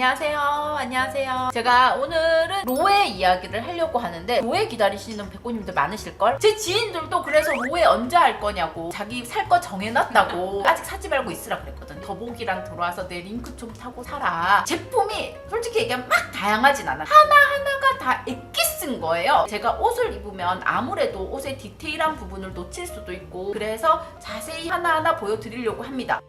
안녕하세요. 안녕하세요. 제가 오늘은 로에 이야기를 하려고 하는데 로에 기다리시는 백고님들 많으실걸? 제 지인들도 그래서 로에 언제 할 거냐고 자기 살 거 정해놨다고 아직 사지 말고 있으라 그랬거든. 더보기랑 들어와서 내 링크 좀 타고 사라. 제품이 솔직히 얘기하면 막 다양하진 않아. 하나하나가 다 액기 쓴 거예요. 제가 옷을 입으면 아무래도 옷의 디테일한 부분을 놓칠 수도 있고 그래서 자세히 하나하나 보여드리려고 합니다.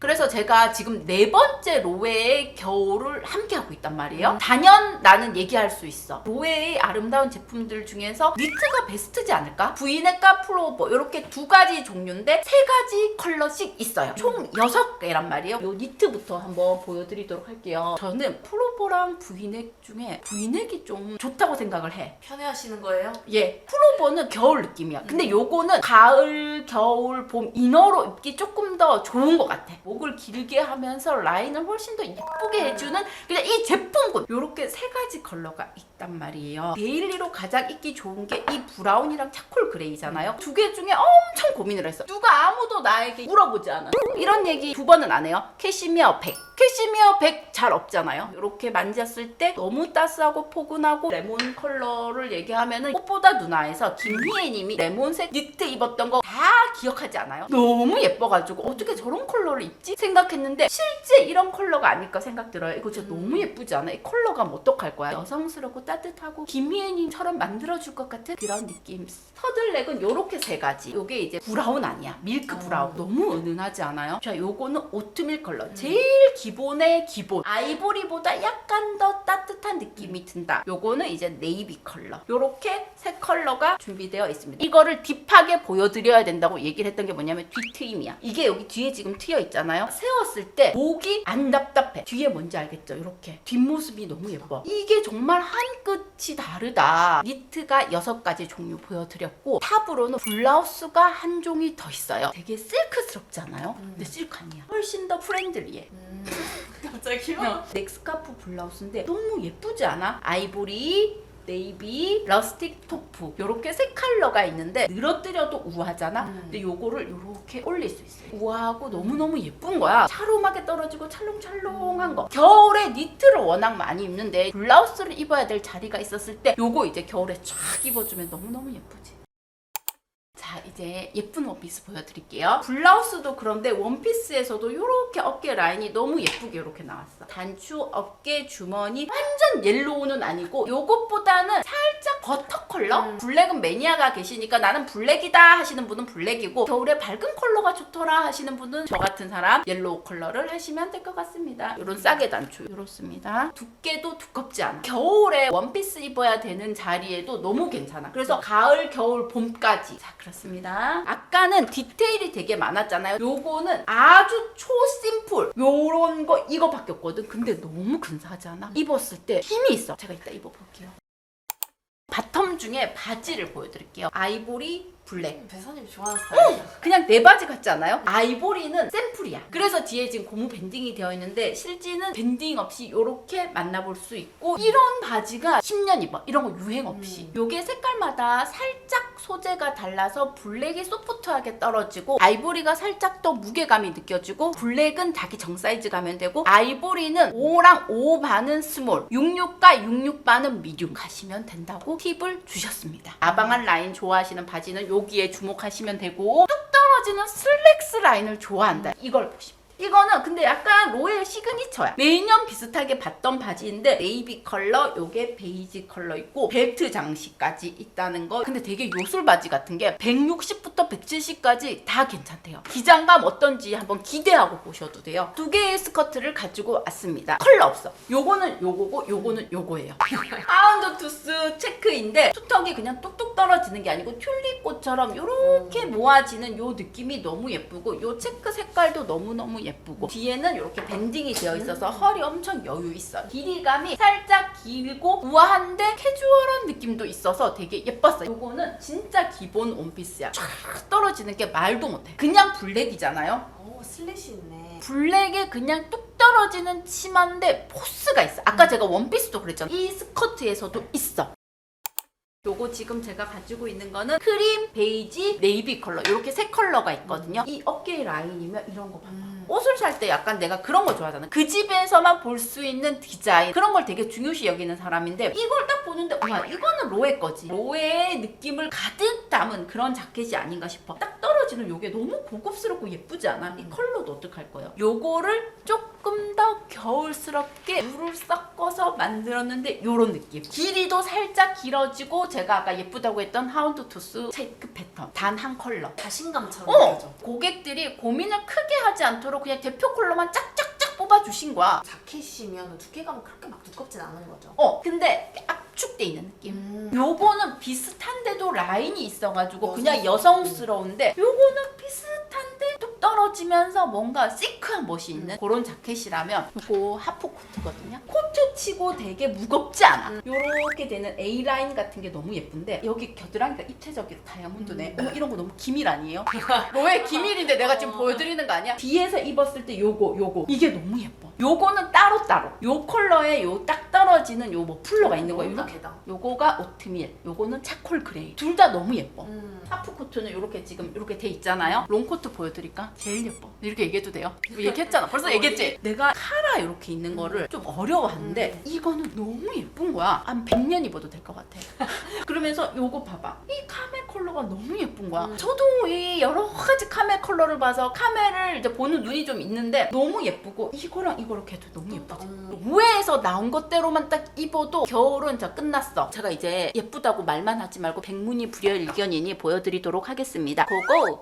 그래서 제가 지금 네 번째 로웨의 겨울을 함께 하고 있단 말이에요. 단연 나는 얘기할 수 있어. 로웨의 아름다운 제품들 중에서 니트가 베스트지 않을까? 브이넥과 플로버 이렇게 두 가지 종류인데 세 가지 컬러씩 있어요. 총 여섯 개란 말이에요. 요 니트부터 한번 보여드리도록 할게요. 저는 플로버랑 브이넥 중에 브이넥이 좀 좋다고 생각을 해. 편해하시는 거예요? 예, 플로버는 겨울 느낌이야. 근데 요거는 가을, 겨울, 봄 이너로 입기 조금 더 좋은 것 같아. 목을 길게 하면서 라인을 훨씬 더 예쁘게 해주는 그냥 이 제품군. 요렇게 세 가지 컬러가 있단 말이에요. 데일리로 가장 입기 좋은 게 이 브라운이랑 차콜 그레이잖아요. 두 개 중에 엄청 고민을 했어. 누가 아무도 나에게 물어보지 않아. 이런 얘기 두 번은 안 해요. 캐시미어 100. 캐시미어 100잘 없잖아요. 이렇게 만졌을 때 너무 따스하고 포근하고 레몬 컬러를 얘기하면은 꽃보다 누나에서 김희애 님이 레몬색 니트 입었던 거 다 기억하지 않아요? 너무 예뻐가지고 어떻게 저런 컬러를 입지? 생각했는데 실제 이런 컬러가 아닐까 생각 들어요. 이거 진짜 너무 예쁘지 않아? 이 컬러가 뭐 어떡할 거야? 여성스럽고 따뜻하고 김희애 님처럼 만들어줄 것 같은 그런 느낌. 서들렉은 요렇게 세 가지. 요게 이제 브라운 아니야. 밀크 브라운. 너무 은은하지 않아요? 자, 요거는 오트밀 컬러. 제일 기 본의 기본. 아이보리보다 약간 더 따뜻한 느낌이 든다. 요거는 이제 네이비 컬러. 요렇게 세 컬러가 준비되어 있습니다. 이거를 딥하게 보여드려야 된다고 얘기를 했던 게 뭐냐면 뒤 트임이야. 이게 여기 뒤에 지금 트여 있잖아요. 세웠을 때 목이 안 답답해. 뒤에 뭔지 알겠죠? 이렇게. 뒷모습이 너무 예뻐. 이게 정말 한 끝이 다르다. 니트가 여섯 가지 종류 보여드렸고 탑으로는 블라우스가 한 종이 더 있어요. 되게 실크스럽지 않아요? 근데 실크 아니야. 훨씬 더 프렌들리해. 음. 갑자기요? 어, 넥스카프 블라우스인데 너무 예쁘지 않아? 아이보리, 네이비, 러스틱 토프 요렇게 세 컬러가 있는데 늘어뜨려도 우아하잖아? 음. 근데 요거를 요렇게 올릴 수 있어요 우아하고 너무너무 예쁜 거야 차로막에 떨어지고 찰롱찰롱한 거 겨울에 니트를 워낙 많이 입는데 블라우스를 입어야 될 자리가 있었을 때 요거 이제 겨울에 쫙 입어주면 너무너무 예쁘지 자 이제 예쁜 원피스 보여드릴게요. 블라우스도 그런데 원피스에서도 이렇게 어깨 라인이 너무 예쁘게 이렇게 나왔어. 단추 어깨 주머니 완전 옐로우는 아니고 요것보다는 살짝 버터 컬러? 음. 블랙은 매니아가 계시니까 나는 블랙이다 하시는 분은 블랙이고 겨울에 밝은 컬러가 좋더라 하시는 분은 저 같은 사람 옐로우 컬러를 하시면 될 것 같습니다. 이런 싸게 단추 이렇습니다. 두께도 두껍지 않아. 겨울에 원피스 입어야 되는 자리에도 너무 괜찮아. 그래서 가을 겨울 봄까지. 자 그렇습니다 아까는 디테일이 되게 많았잖아요 요거는 아주 초심플 요런 거 이거 바뀌었거든 근데 너무 근사하지 않아? 입었을 때 힘이 있어 제가 이따 입어볼게요 바텀 중에 바지를 보여드릴게요 아이보리 블랙 배사님 좋아하는 스타일이야. 그냥 내 바지 같지 않아요? 아이보리는 샘플이야. 그래서 뒤에 지금 고무 밴딩이 되어 있는데 실지는 밴딩 없이 이렇게 만나볼 수 있고 이런 바지가 10년 입어. 이런 거 유행 없이. 음. 요게 색깔마다 살짝 소재가 달라서 블랙이 소프트하게 떨어지고 아이보리가 살짝 더 무게감이 느껴지고 블랙은 자기 정 사이즈 가면 되고 아이보리는 5랑 5 반은 스몰 66과 66 반은 미디움 가시면 된다고 팁을 주셨습니다. 아방한 라인 좋아하시는 바지는 여기에 주목하시면 되고 뚝 떨어지는 슬랙스 라인을 좋아한다. 이걸 보시면 이거는 근데 약간 로의 시그니처야. 매년 비슷하게 봤던 바지인데 네이비 컬러, 요게 베이지 컬러 있고 벨트 장식까지 있다는 거. 근데 되게 요술 바지 같은 게 160부터 170까지 다 괜찮대요. 기장감 어떤지 한번 기대하고 보셔도 돼요. 두 개의 스커트를 가지고 왔습니다. 컬러 없어. 요거는 요거고 요거는 요거예요. 파운드 투스 체크인데 투턱이 그냥 뚝뚝 떨어지는 게 아니고 튤립꽃처럼 요렇게 모아지는 요 느낌이 너무 예쁘고 요 체크 색깔도 너무너무 예쁘고 뒤에는 이렇게 밴딩이 되어 있어서 허리 엄청 여유 있어 길이감이 살짝 길고 우아한데 캐주얼한 느낌도 있어서 되게 예뻤어 요거는 진짜 기본 원피스야 쫙 떨어지는 게 말도 못해 그냥 블랙이잖아요 오 슬릿이 있네. 블랙에 그냥 뚝 떨어지는 치마인데 포스가 있어. 아까 제가 원피스도 그랬잖아. 이 스커트에서도 있어. 요거 지금 제가 가지고 있는 거는 크림, 베이지, 네이비 컬러 이렇게 세 컬러가 있거든요. 이 어깨 라인이면 이런 거 봐. 음. 옷을 살 때 약간 내가 그런 거 좋아하잖아. 그 집에서만 볼 수 있는 디자인 그런 걸 되게 중요시 여기는 사람인데 이걸 딱 보는데 와 이거는 로에 거지. 로에의 느낌을 가득 담은 그런 자켓이 아닌가 싶어. 딱 떨어지는 요게 너무 고급스럽고 예쁘지 않아? 이 컬러도 어떡할 거예요? 요거를 조금 더 겨울스럽게 물을 섞어서 만들었는데 요런 느낌. 길이도 살짝 길어지고 제가 아까 예쁘다고 했던 하운드 투스 체크 패턴 단 한 컬러. 자신감처럼 어! 느껴져. 고객들이 고민을 크게 하지 않도록 그냥 대표 컬러만 짝짝짝 뽑아주신 거야. 자켓이면 두께감은 그렇게 막 두껍진 않은 거죠. 어, 근데 압축돼 있는 느낌. 음. 요거는 비슷한데도 라인이 있어가지고 그냥. 여성스러운데 요거는 비슷한데 뚝 떨어지면서 뭔가 시크한 멋이 있는 음. 그런 자켓이라면 요거 하프 코트거든요. 코트 치고 되게 무겁지 않아. 음. 요렇게 되는 A 라인 같은 게 너무 예쁜데 여기 겨드랑이가 입체적으로 다이아몬드네. 음. 어머 이런 거 너무 기밀 아니에요? 로의 기밀인데 내가 지금 어. 보여드리는 거 아니야? 뒤에서 입었을 때 요거 요거 이게 너무 예뻐. 요거는 따로 따로. 요 컬러에 요 딱 떨어지는 요뭐 플러가 있는 거예요. 이렇게. 다르다. 요거가 오트밀, 요거는 차콜 그레이. 둘 다 너무 예뻐. 음. 하프 코트는 이렇게 지금 이렇게 돼 있잖아요. 롱 코트 보여드릴까? 제일 예뻐. 이렇게 얘기해도 돼요? 이거 얘기했잖아. 벌써 어, 얘기했지? 내가 카라 이렇게 있는 거를 좀 어려워하는데 음. 이거는 너무 예쁜 거야. 한 100년 입어도 될 것 같아. 그러면서 요거 봐봐. 이 카멜 컬러가 너무 예쁜 거야. 음. 저도 이 여러 가지 카멜 컬러를 봐서 카멜을 이제 보는 눈이 좀 있는데 너무 예쁘고 이거랑 이거를 해도 너무 예쁘지. 음. 우회에서 나온 것대로만 딱 입어도 겨울은 저 끝났어. 제가 이제 예쁘다고 말만 하지 말고 백문이 불여일견이니 보여드리도록 하겠습니다. 고고!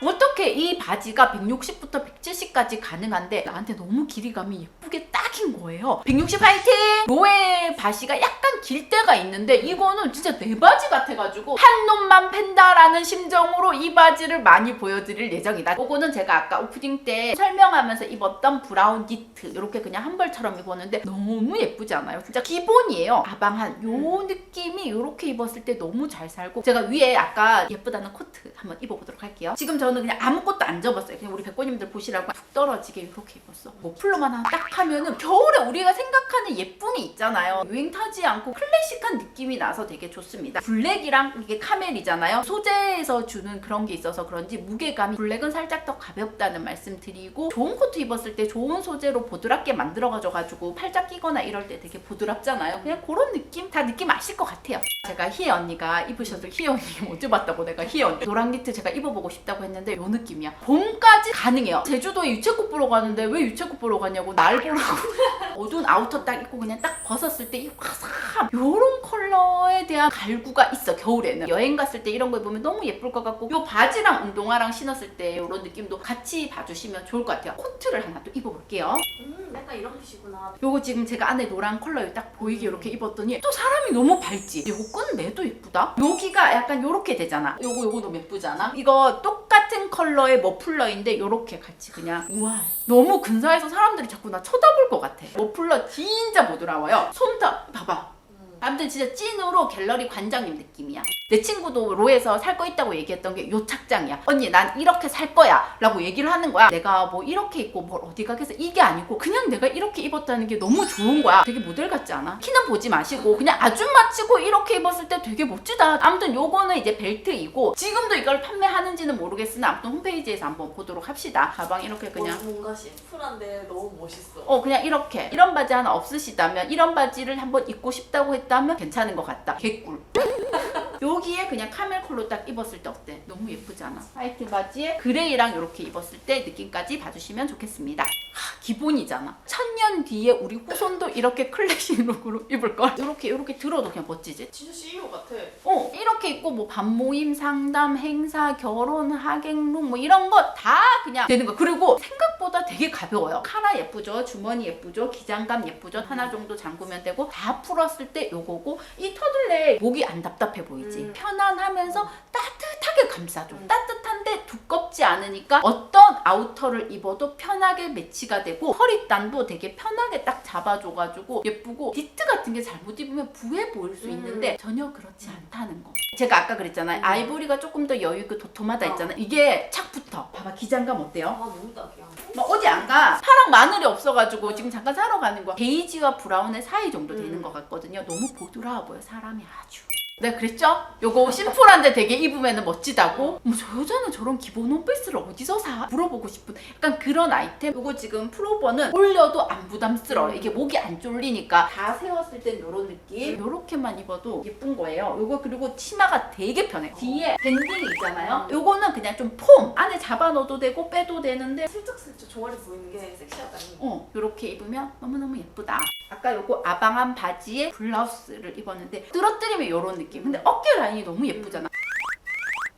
짠! 어떻게 이 바지가 160부터 170까지 가능한데 나한테 너무 길이감이 예쁘게 딱 인 거예요. 160 화이팅! 로에 바지가 약간 길 때가 있는데 이거는 진짜 내 바지 같아가지고 한 놈만 팬다라는 심정으로 이 바지를 많이 보여드릴 예정이다. 이거는 제가 아까 오프닝 때 설명하면서 입었던 브라운 니트 이렇게 그냥 한 벌처럼 입었는데 너무 예쁘지 않아요? 진짜 기본이에요. 아방한 요 느낌이 이렇게 입었을 때 너무 잘 살고 제가 위에 아까 예쁘다는 코트 한번 입어보도록 할게요. 지금 저는 그냥 아무것도 안 접었어요. 그냥 우리 백고님들 보시라고 툭 떨어지게 이렇게 입었어. 머플러만 하나 딱 하면은 겨울에 우리가 생각하는 예쁨이 있잖아요. 유행 타지 않고 클래식한 느낌이 나서 되게 좋습니다. 블랙이랑 이게 카멜이잖아요. 소재에서 주는 그런 게 있어서 그런지 무게감이 블랙은 살짝 더 가볍다는 말씀 드리고 좋은 코트 입었을 때 좋은 소재로 보드랍게 만들어가지고 팔짝 끼거나 이럴 때 되게 보드랍잖아요. 그냥 그런 느낌 다 느낌 아실 것 같아요. 제가 희애 언니가 입으셔도 희애 언니 어제 봤다고 내가 희애 언니 노랑 니트 제가 입어보고 싶다고 했는데 요 느낌이야. 봄까지 가능해요. 제주도에 유채꽃 보러 가는데 왜 유채꽃 보러 가냐고 날 보라고 어두운 아우터 딱 입고 그냥 딱 벗었을 때 이 화사함 요런 컬러에 대한 갈구가 있어 겨울에는. 여행 갔을 때 이런 거 입으면 너무 예쁠 것 같고 요 바지랑 운동화랑 신었을 때 요런 느낌도 같이 봐주시면 좋을 것 같아요. 코트를 하나 또 입어볼게요. 음, 약간 이런 핏이구나. 요거 지금 제가 안에 노란 컬러 딱 보이게 이렇게 입었더니 또 사람이 너무 밝지? 요거 끈매도 예쁘다? 여기가 약간 요렇게 되잖아. 요거 요거 너무 예쁘지 않아? 이거 똑 같은 컬러의 머플러인데 요렇게 같이 그냥 우와. 너무 근사해서 사람들이 자꾸 나 쳐다볼 것 같아. 머플러 진짜 부드러워요. 손톱 봐봐. 음. 아무튼 진짜 찐으로 갤러리 관장님 느낌이야. 내 친구도 로에서 살 거 있다고 얘기했던 게 요 착장이야. 언니 난 이렇게 살 거야 라고 얘기를 하는 거야. 내가 뭐 이렇게 입고 뭘 어디 가겠어 이게 아니고 그냥 내가 이렇게 입었다는 게 너무 좋은 거야. 되게 모델 같지 않아? 키는 보지 마시고 그냥 아줌마 치고 이렇게 입었을 때 되게 멋지다. 아무튼 요거는 이제 벨트이고 지금도 이걸 판매하는지는 모르겠으나 아무튼 홈페이지에서 한번 보도록 합시다. 가방 이렇게 그냥 어, 뭔가 심플한데 너무 멋있어. 어 그냥 이렇게 이런 바지 하나 없으시다면 이런 바지를 한번 입고 싶다고 했 다면 괜찮은 것 같다. 개꿀 여기에 그냥 카멜 컬러 딱 입었을 때 어때? 너무 예쁘지 않아? 화이트 바지에 그레이랑 이렇게 입었을 때 느낌까지 봐주시면 좋겠습니다. 하, 기본이잖아. 천년 뒤에 우리 후손도 이렇게 클래식 룩으로 입을걸. 이렇게 이렇게 들어도 그냥 멋지지? 진짜 CEO 같아. 어 이렇게 입고 뭐 반모임 상담 행사 결혼 하객룩 뭐 이런 거 다 그냥 되는 거 그리고 생각보다 되게 가벼워요. 카라 예쁘죠? 주머니 예쁘죠? 기장감 예쁘죠? 하나 정도 잠그면 되고 다 풀었을 때 요거고 이 터들레 목이 안 답답해 보이지 음. 편안하면서 따뜻하게 감싸줘 음. 따뜻한데 두껍지 않으니까 어떤 아우터를 입어도 편하게 매치가 되고 허리단도 되게 편하게 딱 잡아줘가지고 예쁘고 니트 같은 게 잘못 입으면 부해 보일 수 음. 있는데 전혀 그렇지 않다는 거. 제가 아까 그랬잖아요. 음. 아이보리가 조금 더 여유 있고 도톰하다 어. 했잖아요. 이게 착 붙어. 봐봐 기장감 어때요? 아, 너무 딱이야. 막 어디 안 가. 파랑 마늘이 없어가지고 지금 잠깐 사러 가는 거야. 베이지와 브라운의 사이 정도 되는 음. 것 같거든요. 너무 보드라워 보여 사람이 아주. 내가 그랬죠? 요거 심플한데 되게 입으면 멋지다고? 어머, 저 여자는 저런 기본 원피스를 어디서 사? 물어보고 싶은 약간 그런 아이템 요거 지금 플로버는 올려도 안 부담스러워요 이게 목이 안 쫄리니까 다 세웠을 땐 요런 느낌 요렇게만 입어도 예쁜 거예요 요거 그리고 치마가 되게 편해 뒤에 밴딩이 있잖아요 요거는 그냥 좀 폼 안에 잡아 넣어도 되고 빼도 되는데 슬쩍슬쩍 종아리 보이는 게 섹시하다니. 어, 이렇게 입으면 너무너무 예쁘다. 아까 요거 아방한 바지에 블라우스를 입었는데 떨어뜨리면 이런 느낌. 근데 어깨 라인이 너무 예쁘잖아.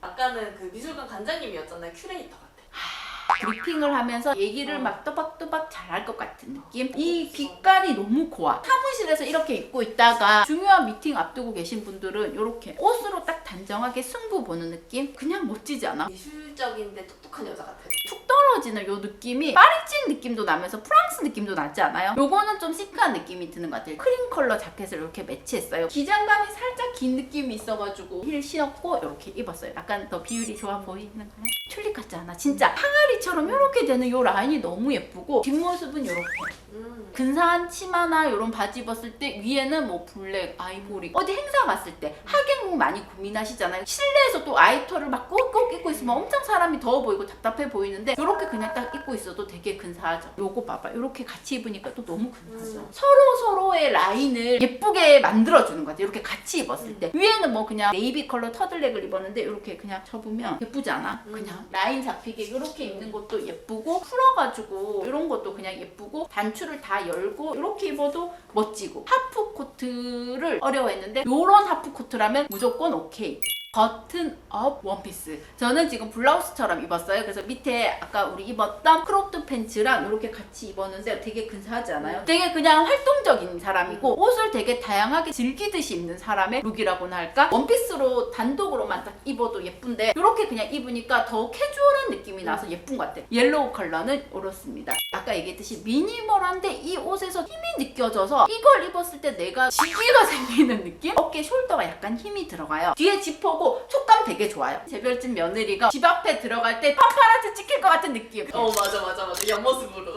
아까는 그 미술관 관장님이었잖아요. 큐레이터 같아. 브리핑을 하면서 얘기를 어. 막 또박또박 잘할 것 같은 느낌. 이 빛깔이 너무 고와. 사무실에서 이렇게 입고 있다가 중요한 미팅 앞두고 계신 분들은 이렇게 옷으로 딱 단정하게 승부 보는 느낌. 그냥 멋지지 않아? 미술적인데 똑똑한 여자 같아. 툭 떨어지는 요 느낌이 파리진 느낌도 나면서 프랑스 느낌도 나지 않아요? 요거는 좀 시크한 느낌이 드는 것 같아요. 크림 컬러 자켓을 이렇게 매치했어요. 기장감이 살짝 긴 느낌이 있어가지고 힐 신었고 이렇게 입었어요. 약간 더 비율이 좋아 보이는 거네. 튤립 않아? 진짜 항아리처럼 이렇게 되는 요 라인이 너무 예쁘고 뒷모습은 이렇게 음. 근사한 치마나 이런 바지 입었을 때 위에는 뭐 블랙, 아이보리 어디 행사 갔을 때 하객복 많이 고민하시잖아요 실내에서 또 아이터를 막 꾹꾹 입고 있으면 엄청 사람이 더워 보이고 답답해 보이는데 이렇게 그냥 딱 입고 있어도 되게 근사하죠 요거 봐봐 이렇게 같이 입으니까 또 너무 근사하죠 음. 서로 서로의 라인을 예쁘게 만들어주는 것 같아요 이렇게 같이 입었을 때 위에는 뭐 그냥 네이비 컬러 터들넥을 입었는데 이렇게 그냥 접으면 예쁘지 않아? 음. 그냥 라인 잡히게 이렇게 입는 것도 예쁘고 풀어가지고 이런 것도 그냥 예쁘고 단추 를 다 열고 이렇게 입어도 멋지고 하프 코트를 어려워했는데 이런 하프 코트라면 무조건 오케이. 버튼 업 원피스. 저는 지금 블라우스처럼 입었어요. 그래서 밑에 아까 우리 입었던 크롭트 팬츠랑 이렇게 같이 입었는데 되게 근사하지 않아요? 되게 그냥 활동적인 사람이고 옷을 되게 다양하게 즐기듯이 입는 사람의 룩이라고나 할까? 원피스로 단독으로만 딱 입어도 예쁜데 이렇게 그냥 입으니까 더 캐주얼한 느낌이 나서 예쁜 것 같아요. 옐로우 컬러는 이렇습니다. 아까 얘기했듯이 미니멀한데 이 옷에서 힘이 느껴져서 이걸 입었을 때 내가 지기가 생기는 느낌? 어깨 숄더가 약간 힘이 들어가요. 뒤에 지퍼 고 촉감 되게 좋아요. 재벌집 며느리가 집 앞에 들어갈 때 파파라치 찍힐 것 같은 느낌. 어 맞아 맞아 맞아 옆모습으로.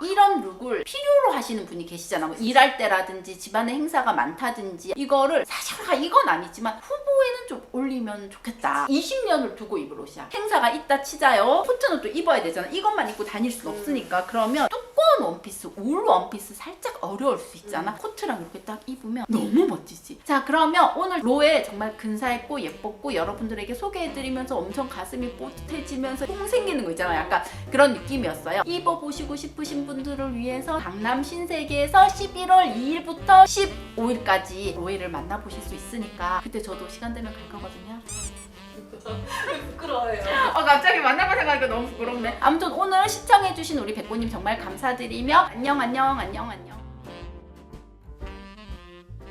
이런 룩을 필요로 하시는 분이 계시잖아. 뭐 일할 때라든지 집안에 행사가 많다든지 이거를 사실 아, 이건 아니지만 후보에는 좀 올리면 좋겠다. 20년을 두고 입을 옷이야. 행사가 있다 치자요. 코트는 또 입어야 되잖아. 이것만 입고 다닐 순 음. 없으니까 그러면 두 원피스, 울 원피스 살짝 어려울 수 있잖아. 코트랑 이렇게 딱 입으면 너무 멋지지. 자 그러면 오늘 로에 정말 근사했고 예뻤고 여러분들에게 소개해드리면서 엄청 가슴이 뽀듯해지면서 통 생기는 거 있잖아. 약간 그런 느낌이었어요. 입어보시고 싶으신 분들을 위해서 강남 신세계에서 11월 2일부터 15일까지 로이를 만나보실 수 있으니까 그때 저도 시간 되면 갈 거거든요. 갑자기 만나볼 생각하니까 너무 부끄럽네. 아무튼 오늘 시청해주신 우리 백고님 정말 감사드리며 안녕 안녕 안녕 안녕.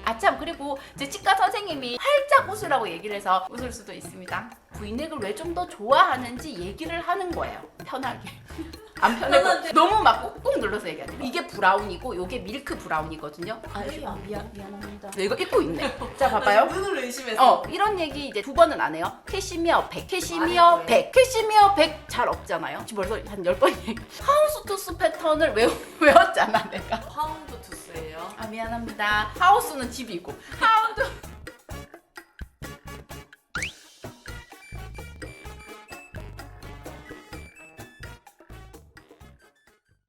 아참 그리고 제 치과 선생님이 활짝 웃으라고 얘기를 해서 웃을 수도 있습니다. 브이넥을 왜 좀 더 좋아하는지 얘기를 하는 거예요. 편하게. 안 편해. 편한데. 너무 막 꾹꾹 눌러서 얘기하는 거. 이게 브라운이고 이게 밀크 브라운이거든요. 아, 아, 미안 미안합니다. 네, 이거 입고 있네. 자 봐봐요. 눈을 의심했어. 어 이런 얘기 이제 두 번은 안 해요. 캐시미어 100, 캐시미어 안 했어요. 100, 캐시미어 100 잘 없잖아요. 지금 벌써 한 10번 얘기. 하우스 투스 패턴을 외우, 외웠잖아 내가. 파운드 투스예요. 아 미안합니다. 하우스는 집이고 하운드